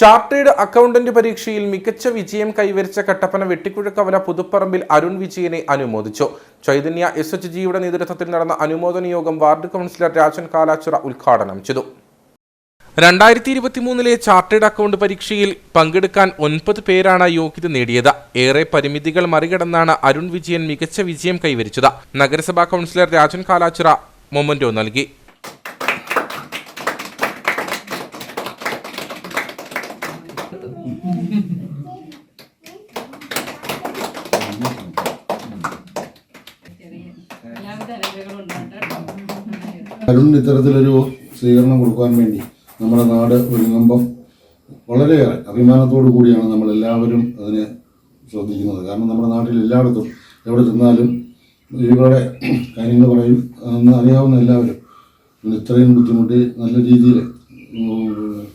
Chartered accountant പരീക്ഷയിൽ മികച്ച വിജയം കൈവരിച്ച കട്ടപ്പന വെട്ടിക്കുഴക്കവല പുതുപ്പറമ്പിൽ അരുൺ വിജയനെ അനുമോദിച്ചു. ചൈതന്യ എസ് എച്ച് ജിയുടെ നേതൃത്വത്തിൽ നടന്ന അനുമോദന യോഗം വാർഡ് കൗൺസിലർ രാജൻ കാലാച്ചിറ ഉദ്ഘാടനം ചെയ്തു. രണ്ടായിരത്തി ഇരുപത്തിമൂന്നിലെ ചാർട്ടേഡ് അക്കൗണ്ട് പരീക്ഷയിൽ പങ്കെടുക്കാൻ ഒൻപത് പേരാണ് യോഗ്യത നേടിയത്. ഏറെ പരിമിതികൾ മറികടന്നാണ് അരുൺ വിജയൻ മികച്ച വിജയം കൈവരിച്ചത്. നഗരസഭാ കൗൺസിലർ രാജൻ കാലാച്ചിറ മൊമന്റോ നൽകി. അരുണിന് ഇത്തരത്തിലൊരു സ്വീകരണം കൊടുക്കാൻ വേണ്ടി നമ്മുടെ നാട് ഒരുങ്ങുമ്പം വളരെയേറെ അഭിമാനത്തോടു കൂടിയാണ് നമ്മൾ എല്ലാവരും അതിനെ ശ്രദ്ധിക്കുന്നത്. കാരണം നമ്മുടെ നാട്ടിൽ എല്ലായിടത്തും എവിടെ ചെന്നാലും ഇവരുടെ കാര്യങ്ങൾ പറയും. അറിയാവുന്ന എല്ലാവരും ഇത്രയും ബുദ്ധിമുട്ടി നല്ല രീതിയിൽ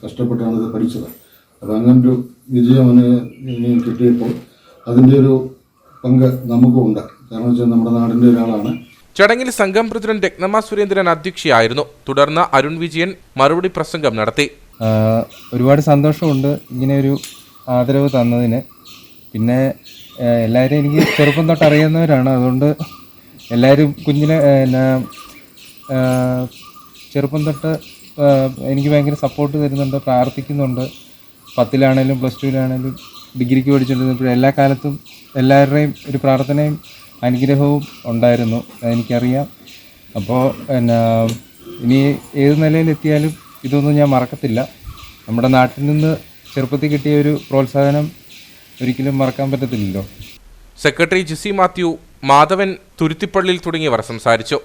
കഷ്ടപ്പെട്ടാണ് ഇത് പഠിച്ചത്. അപ്പോൾ അങ്ങനൊരു വിജയം അവന് കിട്ടിയപ്പോൾ അതിന്റെ ഒരു പങ്ക് നമുക്കും ഉണ്ട്. കാരണം വെച്ചാൽ നമ്മുടെ നാടിന്റെ ഒരാളാണ്. ചടങ്ങിൽ സംഘം പ്രസിഡന്റ് രത്നമ്മ സുരേന്ദ്രൻ അധ്യക്ഷയായിരുന്നു. തുടർന്ന് അരുൺ വിജയൻ മറുപടി പ്രസംഗം നടത്തി. ഒരുപാട് സന്തോഷമുണ്ട് ഇങ്ങനെ ഒരു ആദരവ് തന്നതിന്. പിന്നെ എല്ലാവരും എനിക്ക് ചെറുപ്പം തൊട്ട് അറിയുന്നവരാണ്. അതുകൊണ്ട് എല്ലാവരും കുഞ്ഞിനെ ചെറുപ്പം തൊട്ട് എനിക്ക് ഭയങ്കര സപ്പോർട്ട് തരുന്നുണ്ട് പ്രാർത്ഥിക്കുന്നുണ്ട്. പത്തിലാണേലും പ്ലസ് ടുവിലാണേലും ഡിഗ്രിക്ക് പഠിച്ചുകൊണ്ടിരുന്നപ്പോഴും എല്ലാ കാലത്തും എല്ലാവരുടെയും ഒരു പ്രാർത്ഥനയും അനുഗ്രഹവും ഉണ്ടായിരുന്നു എനിക്കറിയാം. അപ്പോൾ എന്നാ ഇനി ഏത് നിലയിലെത്തിയാലും ഇതൊന്നും ഞാൻ മറക്കത്തില്ല. നമ്മുടെ നാട്ടിൽ നിന്ന് ചെറുപ്പത്തിൽ കിട്ടിയ ഒരു പ്രോത്സാഹനം ഒരിക്കലും മറക്കാൻ പറ്റത്തില്ലല്ലോ. സെക്രട്ടറി ജിസി മാത്യു മാധവൻ തുരുത്തിപ്പള്ളിയിൽ തുടങ്ങിയവർ സംസാരിച്ചു.